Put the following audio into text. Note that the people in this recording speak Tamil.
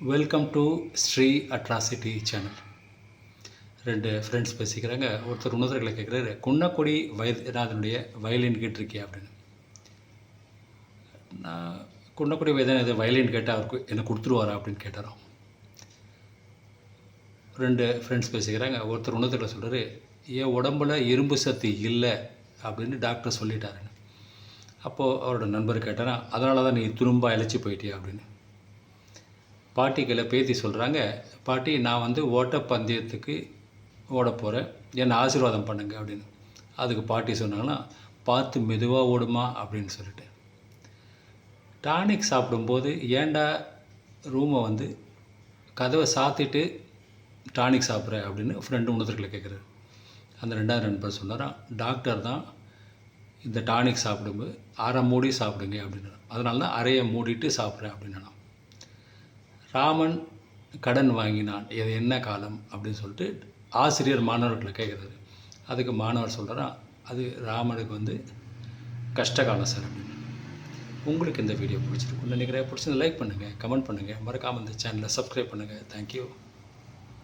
Welcome to Sri atrocity channel ரெண்டு ஃப்ரெண்ட்ஸ் பேசிக்கிறாங்க. ஒருத்தர் இன்னொருத்தர்களை கேட்குறாரு குன்னக்குடி வைத்தியநாதனுடைய வயலின் கேட்டிருக்கியா அப்படின்னு. நான் குன்னக்குடி வைத்தியநாத வயலின் கேட்டால் அவருக்கு என்னை கொடுத்துருவாரா அப்படின்னு கேட்டாராம் ரெண்டு ஃப்ரெண்ட்ஸ் பேசிக்கிறாங்க. ஒருத்தர் இன்னொருத்தர்களை சொல்கிறாரு என் உடம்புல இரும்பு சத்து இல்லை அப்படின்னு டாக்டர் சொல்லிட்டாருன்னு அப்போது அவரோட நண்பர் கேட்டாராம் அதனால தான் நீ திரும்ப இழைச்சி போயிட்டியா? அப்படின்னு. பாட்டிகளை பேத்தி சொல்கிறாங்க பாட்டி நான் வந்து ஓட்டப்பந்தயத்துக்கு ஓட போகிறேன் என்னை ஆசீர்வாதம் பண்ணுங்க அப்படின்னு. அதுக்கு பாட்டி சொன்னாங்கன்னா பார்த்து மெதுவாக ஓடுமா அப்படின்னு சொல்லிட்டு. டானிக் சாப்பிடும்போது ஏன்டா ரூமை வந்து கதவை சாத்திட்டு டானிக் சாப்பிட்ற அப்படின்னு ஃப்ரெண்டு உணர்த்துக்களை கேட்குறாரு. அந்த ரெண்டாவது நண்பர் சொன்னாராம் டாக்டர் தான் இந்த டானிக் சாப்பிடும்போது அரை மூடி சாப்பிடுங்க அப்படின்னு அதனால தான் அறையை மூடிட்டு சாப்பிட்றேன் அப்படின்னு ராமன் கடன் வாங்கினான். இது என்ன காலம்? அப்படின்னு சொல்லிட்டு ஆசிரியர் மாணவர்களை கேட்குறாரு. அதுக்கு மாணவர் சொல்கிறான் அது ராமனுக்கு வந்து கஷ்டகாலம் சார் அப்படின்னு. உங்களுக்கு இந்த வீடியோ பிடிச்சிருக்குன்னு நினைக்கிறேன். பிடிச்சிருந்தா லைக் பண்ணுங்கள் கமெண்ட் பண்ணுங்கள் மறக்காமல் இந்த சேனலை சப்ஸ்கிரைப் பண்ணுங்கள் தேங்க்யூ